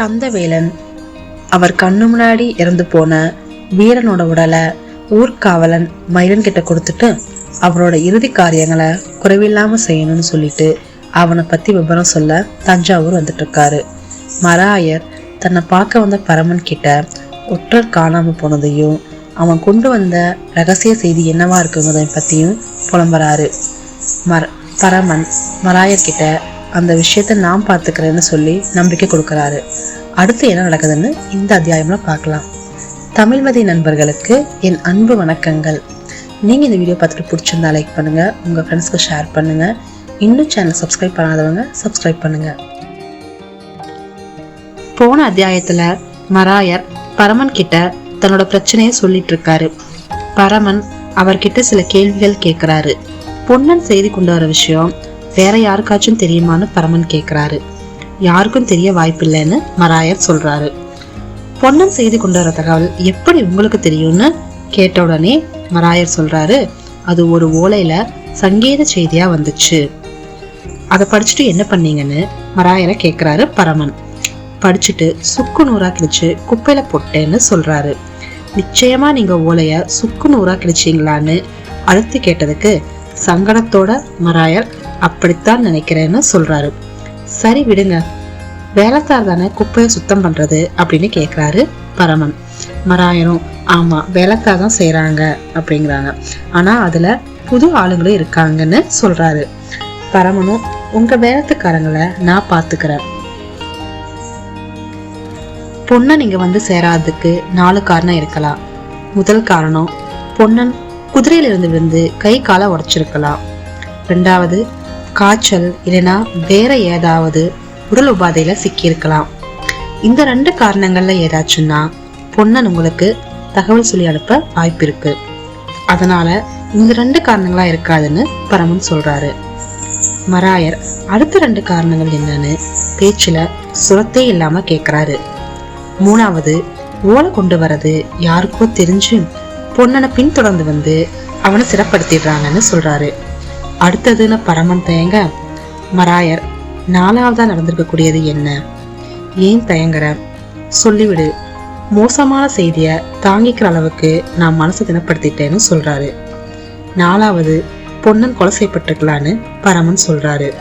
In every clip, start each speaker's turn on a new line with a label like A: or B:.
A: கந்தவேலன். அவர் கண்ணு முன்னாடி இறந்து போன வீரனோட உடலை ஊர்காவலன் மயிலன் கிட்ட கொடுத்துட்டு அவரோட இறுதி காரியங்களை குறைவில்லாம செய்யணும்னு சொல்லிட்டு அவனை பத்தி விவரம் சொல்ல தஞ்சாவூர் வந்துட்டு இருக்காரு. மராயர் தன்னை பார்க்க வந்த பரமன் கிட்ட ஒற்றர் காணாம போனதையும் அவன் கொண்டு வந்த ரகசிய செய்தி என்னவா இருக்குங்கிறத பத்தியும் புலம்புறாரு. மர பரமன் மராயர் கிட்ட அந்த விஷயத்த நான் பார்த்துக்கிறேன்னு சொல்லி நம்பிக்கை கொடுக்கறாரு. அடுத்து என்ன நடக்குதுன்னு இந்த அத்தியாயம்ல பார்க்கலாம். தமிழ்மதி நண்பர்களுக்கு என் அன்பு வணக்கங்கள். நீங்க இந்த வீடியோ பார்த்துட்டு பிடிச்சிருந்தா லைக் பண்ணுங்க. உங்க ஃப்ரெண்ட்ஸ்க்கு ஷேர் பண்ணுங்க. இன்னும் சேனல் சப்ஸ்கிரைப் பண்ணாதவங்க சப்ஸ்கிரைப் பண்ணுங்க. போன அத்தியாயத்துல மராயர் பரமன் கிட்ட தன்னோட பிரச்சனையை சொல்லிட்டு இருக்காரு. பரமன் அவர்கிட்ட சில கேள்விகள் கேட்குறாரு பொன்னன் செய்தி கொண்டு வர விஷயம் வேற யாருக்காச்சும் தெரியுமான்னு பரமன் கேட்குறாரு யாருக்கும் தெரிய வாய்ப்பில்லைன்னு மராயர் சொல்றாரு. பொன்னன் செய்தி கொண்டு வர தகவல் எப்படி உங்களுக்கு தெரியும்னு கேட்ட உடனே மராயர் சொல்றாரு அது ஒரு ஓலையில சங்கீத செய்தியா வந்துச்சு. அதை படிச்சுட்டு என்ன பண்ணீங்கன்னு மராயரை கேட்குறாரு பரமன். படிச்சுட்டு சுக்கு நூறா கிழிச்சு குப்பையில போட்டேன்னு சொல்றாரு. நிச்சயமா நீங்க ஓலைய சுக்கு நூறா கிழிச்சீங்களான்னு அழுத்தி கேட்டதுக்கு சங்கடத்தோட மராயர் அப்படித்தான் நினைக்கிறேன்னு சொல்றாரு. சரி விடுங்க. வேலைத்தார் தானே குப்பையை சுத்தம் பண்றது அப்படின்னு கேக்குறாரு பரமன். மராயரும் ஆமா வேலைத்தார் தான் செய்யறாங்க அப்படிங்கிறாங்க. ஆனா அதுல புது ஆளுங்களும் இருக்காங்கன்னு சொல்றாரு. பரமனும் உங்க வேலத்துக்காரங்களை நான் பாத்துக்கிறேன். பொண்ணை நீங்க வந்து சேராததுக்கு நாலு காரணம் இருக்கலாம். முதல் காரணம் பொன்னன் குதிரையில இருந்து விழுந்து கை காலை உடைச்சிருக்கலாம். ரெண்டாவது காய்ச்சல் இல்லைன்னா வேற ஏதாவது உடல் உபாதையில சிக்கியிருக்கலாம். இந்த ரெண்டு காரணங்கள்ல ஏதாச்சும்னா பொன்னன் உங்களுக்கு தகவல் சொல்லி அனுப்ப வாய்ப்பு இருக்கு அதனால இந்த ரெண்டு காரணங்களா இருக்காதுன்னு பரமன் சொல்றாரு. மராயர் அடுத்த ரெண்டு காரணங்கள் என்னன்னு பேச்சுல சுரத்தே இல்லாம கேக்குறாரு. மூணாவது ஓலை கொண்டு வர்றது யாருக்கோ தெரிஞ்சு பொன்னனை பின்தொடர்ந்து வந்து அவனை சிறப்படுத்திடுறாங்கன்னு சொல்றாரு. அடுத்ததுன்னு பரமன் தயங்க மராயர் நாலாவதா நடந்திருக்கக்கூடியது என்ன? ஏன் தயங்குற? சொல்லிவிடு. மோசமான செய்திய தாங்கிக்கிற அளவுக்கு நான் மனசை தினப்படுத்திட்டேன்னு சொல்றாரு. நாலாவது பொன்னன் கொலை செய்யப்பட்டிருக்கலான்னு பரமன் சொல்றாரு.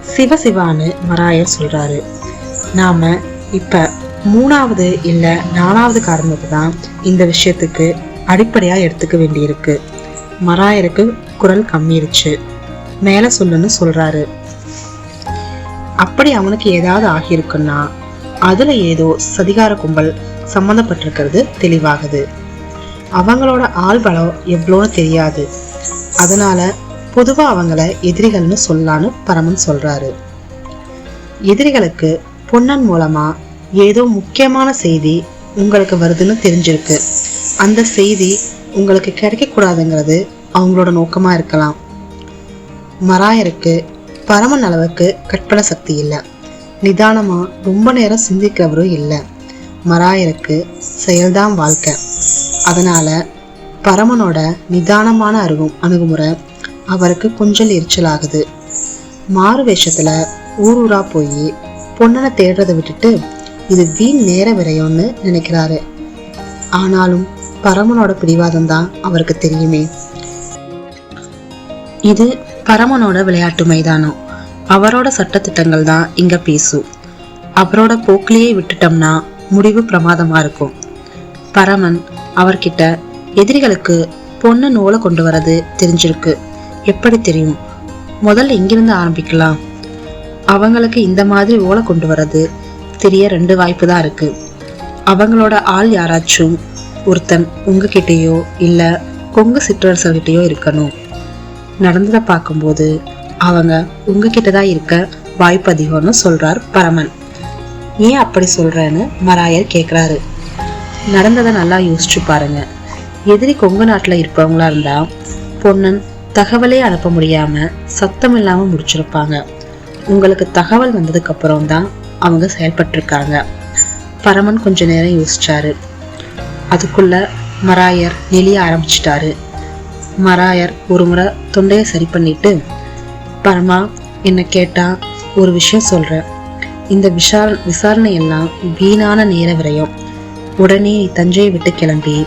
A: சிவ சிவான்னு மராயர் சொல்றாரு. நாம இப்ப மூணாவது இல்ல நாலாவது காரணத்தை தான் இந்த விஷயத்துக்கு அடிப்படையா எடுத்துக்க வேண்டியிருக்கு. மராயருக்கு குரல் கம்மிருச்சு. மேல சொல்லுன்னு சொல்றாரு. அப்படி அவனுக்கு ஏதாவது ஆகியிருக்குன்னா அதுல ஏதோ சதிகார கும்பல் சம்மந்தப்பட்டிருக்கிறது தெளிவாகுது. அவங்களோட ஆள் பலம் எவ்வளோன்னு தெரியாது. அதனால பொதுவா அவங்கள எதிரிகள்னு சொல்லான்னு பரமன் சொல்றாரு. எதிரிகளுக்கு பொன்னன் மூலமா ஏதோ முக்கியமான செய்தி உங்களுக்கு வருதுன்னு தெரிஞ்சிருக்கு. அந்த செய்தி உங்களுக்கு கிடைக்கக்கூடாதுங்கிறது அவங்களோட நோக்கமாக இருக்கலாம். மராயருக்கு பரமன் அளவுக்கு கற்பனை சக்தி இல்லை. நிதானமாக ரொம்ப நேரம் சிந்திக்கிறவரும் இல்லை. மராயருக்கு செயல்தான் வாழ்க்கை. அதனால் பரமனோட நிதானமான அருகும் அணுகுமுறை அவருக்கு கொஞ்சம் எரிச்சல் ஆகுது மாறு வேஷத்தில் ஊர் ஊராக போய் பொண்ணனை தேடுறதை விட்டுட்டு இது வீண் நேர விரையோன்னு நினைக்கிறாரு. ஆனாலும் பரமனோட பிடிவாதம் தான் அவருக்கு தெரியுமே. இது பரமனோட விளையாட்டு மைதானம். அவரோட சட்டத்திட்டங்கள் தான் இங்க பேசும் அவரோட போக்கிலேயே விட்டுட்டோம்னா முடிவு பிரமாதமா இருக்கும். பரமன் அவர்கிட்ட எதிரிகளுக்கு பொண்ணு நூலை கொண்டு வரது தெரிஞ்சிருக்கு. எப்படி தெரியும்? முதல்ல இங்கிருந்து ஆரம்பிக்கலாம். அவங்களுக்கு இந்த மாதிரி ஓலை கொண்டு வரது தெரிய ரெண்டு வாய்ப்பு தான் இருக்கு. அவங்களோட ஆள் யாராச்சும் ஒருத்தன் உங்ககிட்டயோ இல்லை கொங்கு சிற்றரசர்கிட்டயோ இருக்கணும். நடந்ததை பார்க்கும்போது அவங்க உங்ககிட்ட தான் இருக்க வாய்ப்பு அதிகம்னு சொல்றார் பரமன். ஏன் அப்படி சொல்றேன்னு மராயர் கேட்குறாரு நடந்ததை நல்லா யோசிச்சு பாருங்க. எதிரி கொங்கு நாட்டில் இருப்பவங்களா இருந்தா பொன்னன் தகவலே அனுப்ப முடியாம சத்தம் இல்லாம முடிச்சிருப்பாங்க. உங்களுக்கு தகவல் வந்ததுக்கு அப்புறம் தான் அவங்க செயல்பட்டிருக்காங்க. பரமன் கொஞ்ச நேரம் யோசிச்சாரு. அதுக்குள்ள மராயர் நெளிய ஆரம்பிச்சிட்டாரு. மராயர் ஒரு முறை தொண்டையை சரி பண்ணிட்டு பரமா என்னை கேட்டா ஒரு விஷயம் சொல்கிறேன் இந்த விசார விசாரணை எல்லாம் வீணான நேர விரயம். உடனே நீ தஞ்சையை விட்டு கிளம்பி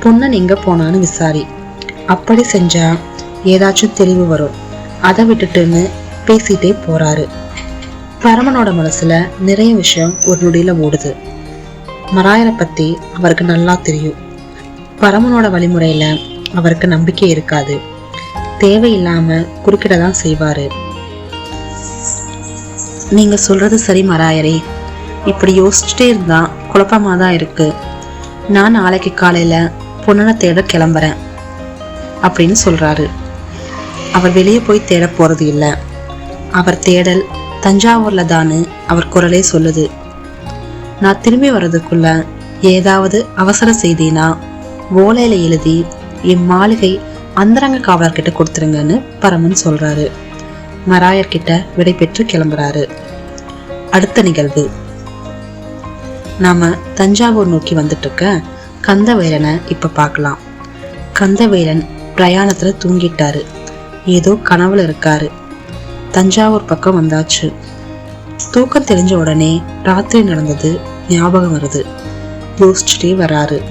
A: பொன்னன் எங்க போனான்னு விசாரி. அப்படி செஞ்சா ஏதாச்சும் தெளிவு வரும். அதை விட்டுட்டுன்னு பேசிட்டே போறாரு. பரமனோட மனசுல நிறைய விஷயம் ஒரு நொடியில ஓடுது. மராயரை பத்தி அவருக்கு நல்லா தெரியும். பரமனோட வழிமுறையில அவருக்கு நம்பிக்கை இருக்காது. தேவையில்லாம குறுக்கிட தான் செய்வாரு. நீங்க சொல்றது சரி மராயரே. இப்படி யோசிச்சுட்டே இருந்தா குழப்பமா தான் இருக்கு. நான் நாளைக்கு காலையில பொண்ணனை தேட கிளம்புறேன். அப்படின்னு சொல்றாரு. அவர் வெளியே போய் தேட போறது இல்லை. அவர் தேடல் தஞ்சாவூர்ல தான்னு அவர் குரலே சொல்லுது. நான் திரும்பி வர்றதுக்குள்ள ஏதாவது அவசர செய்தினா ஓலையில எழுதி என் மாளிகை அந்தரங்க காவலர்கிட்ட கொடுத்துருங்கன்னு பரமன் சொல்றாரு. மராயர் கிட்ட விடை பெற்று கிளம்புறாரு. அடுத்த நிகழ்வு. நாம தஞ்சாவூர் நோக்கி வந்துட்டு இருக்க கந்தவேலனை இப்ப பார்க்கலாம். கந்தவேலன் பிரயாணத்துல தூங்கிட்டாரு. ஏதோ கனவுல இருக்காரு. தஞ்சாவூர் பக்கம் வந்தாச்சு. தூக்கம் தெரிஞ்ச உடனே ராத்திரி நடந்தது ஞாபகம் வருது. யோசிச்சுட்டே வராரு.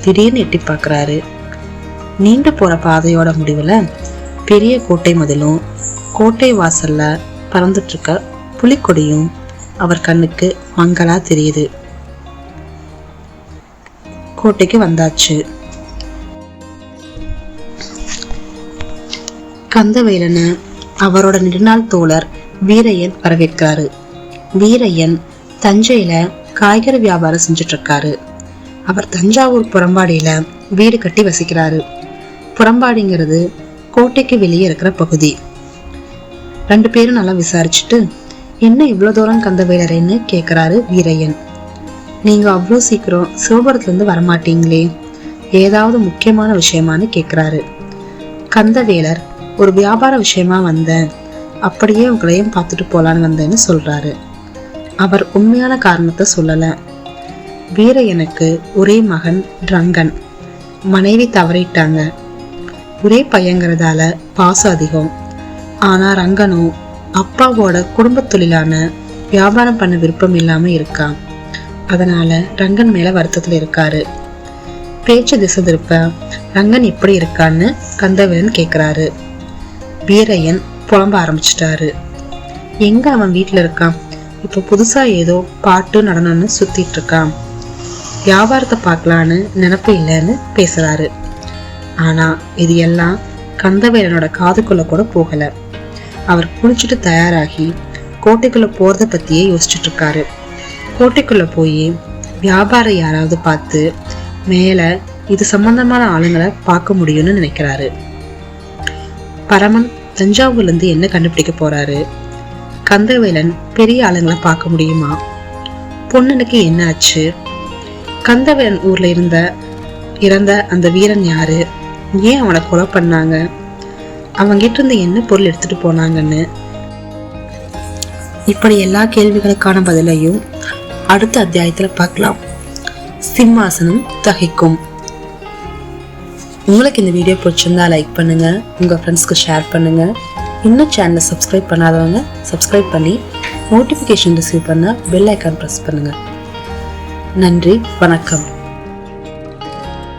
A: திடீர்னு எட்டி பார்க்குறாரு. நீண்டு போற பாதையோட முடிவுல பெரிய கோட்டை மதிலும் கோட்டை வாசல்ல பறந்துட்டு இருக்க புலிக்கொடியும் அவர் கண்ணுக்கு மங்களாக தெரியுது. கோட்டைக்கு வந்தாச்சு. கந்தவேலனை அவரோட நெடுநாள் தோழர் வீரையன் வரவேற்கிறாரு. வீரையன் தஞ்சையில காய்கறி வியாபாரம் செஞ்சுட்டு இருக்காரு அவர் தஞ்சாவூர் புறம்பாடியில வீடு கட்டி வசிக்கிறாரு. புறம்பாடிங்கிறது கோட்டைக்கு வெளியே இருக்கிற பகுதி. ரெண்டு பேரும் நல்லா விசாரிச்சுட்டு என்ன இவ்வளோ தூரம் கந்த கந்தவேலரேன்னு கேட்குறாரு வீரையன். நீங்கள் அவ்வளோ சீக்கிரம் சிவபுரத்துலேருந்து வரமாட்டீங்களே. ஏதாவது முக்கியமான விஷயமான்னு கேட்குறாரு கந்தவேலர் ஒரு வியாபார விஷயமா வந்தேன். அப்படியே உங்களையும் பார்த்துட்டு போகலான்னு வந்தேன்னு சொல்கிறாரு அவர் உண்மையான காரணத்தை சொல்லலை. வீரையனுக்கு ஒரே மகன் ரங்கன். மனைவி தவறிட்டாங்க. ஒரே பையங்கிறதால பாசம் அதிகம். ஆனா ரங்கனும் அப்பாவோட குடும்பத் தொழிலான வியாபாரம் பண்ண விருப்பம் இல்லாம இருக்கான். அதனால ரங்கன் மேல வருத்தத்துல இருக்காரு. பேச்சு திசை திருப்ப ரங்கன் எப்படி இருக்கான்னு கந்தவேலன் கேக்குறாரு. வீரையன் புலம்ப ஆரம்பிச்சிட்டாரு. எங்க அவன் வீட்டுல இருக்கான்? இப்போ புதுசா ஏதோ பாட்டு நடனம்னு சுத்திட்டு இருக்கான். வியாபாரத்தை பார்க்கலான்னு நினப்பு இல்லைன்னு பேசுறாரு. ஆனா இது எல்லாம் கந்தவேலனோட காதுக்குள்ள கூட போகல. அவர் குளிச்சுட்டு தயாராகி கோட்டைக்குள்ள போறத பத்தியே யோசிச்சுட்டு இருக்காரு. கோட்டைக்குள்ள போய் வியாபாரம் யாராவது பார்த்து மேல இது சம்பந்தமான ஆளுங்களை பார்க்க முடியும்னு நினைக்கிறாரு. பரமன் தஞ்சாவூர்ல இருந்து என்ன கண்டுபிடிக்க போறாரு? கந்தவேலன் பெரிய ஆளுங்களை பார்க்க முடியுமா? பொன்னனுக்கு என்ன ஆச்சு? கந்தவேலன் ஊர்ல இருந்த இறந்த அந்த வீரன் யாரு? ஏன் அவனை கொலை பண்ணாங்க? அவங்கிட்ட இருந்து என்ன பொருள் எடுத்துட்டு போனாங்கன்னு? இப்படி எல்லா கேள்விகளுக்கான பதிலையும் அடுத்த அத்தியாயத்துல பார்க்கலாம். சிம்மாசனம் தகைக்கும். உங்களுக்கு இந்த வீடியோ பிடிச்சிருந்தா லைக் பண்ணுங்க. உங்க ஃப்ரெண்ட்ஸ்க்கு ஷேர் பண்ணுங்க. இன்னும் சேனலை சப்ஸ்கிரைப் பண்ணாதவங்க சப்ஸ்கிரைப் பண்ணி நோட்டிஃபிகேஷன் ரிசீவ் பண்ண பெல் ஐக்கான் ப்ரெஸ் பண்ணுங்க. நன்றி வணக்கம்.